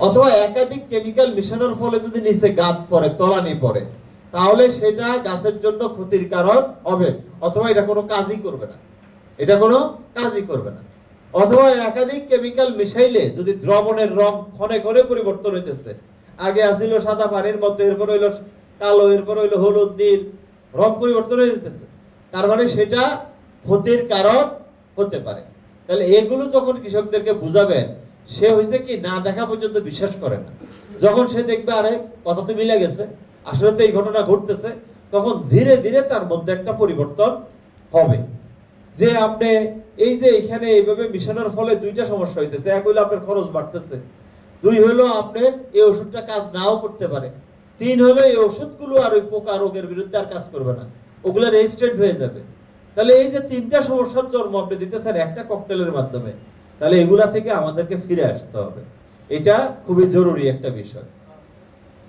অথবা একাধিক কেমিক্যাল মিশানোর ফলে যদি নিচে গাছ পড়ে, তলানি পড়ে, তাহলে সেটা গাছের জন্য ক্ষতির কারণ হবে। অথবা এটা কোনো কাজই করবে না। এটা কোনো কাজই করবে না। অথবা একাধিক কেমিক্যাল মিশাইলে যদি দ্রবণের রং ক্ষণে ক্ষণে পরিবর্তন হইতেছে, আগে আসিল সাদা পানির মধ্যে এরপর হইল কালো, এরপর হইল হলুদ, নীল, রং পরিবর্তন হয়ে যেতেছে। তার মানে সেটা ক্ষতির কারণ হতে পারে। তাহলে এগুলো যখন কৃষকদেরকে বুঝাবেন সে হয়েছে কি, না দেখা পর্যন্ত বিশ্বাস করে না। যখন সে দেখবে, আরে, কথা তো মিলে গেছে, আসলে তো এই ঘটনা ঘটতেছে, তখন ধীরে ধীরে তার মধ্যে একটা পরিবর্তন হবে। যে আপনি এই যে এখানে এইভাবে মিশানোর ফলে দুইটা সমস্যা হইতেছে, এক হইল আপনার খরচ বাড়তেছে, দুই হলো আপনার এই ওষুধটা কাজ নাও করতে পারে, তিন হলো এই ওষুধগুলো আর ওই পোকা রোগের বিরুদ্ধে আর কাজ করবে না, ওগুলো রেজিস্ট্রেড হয়ে যাবে। তাহলে এই যে তিনটা সমস্যার জন্ম আপনি দিতেছেন একটা ককটেলের মাধ্যমে তাহলে এগুলা থেকে আমাদেরকে ফিরে আসতে হবে। এটা খুবই জরুরি একটা বিষয়।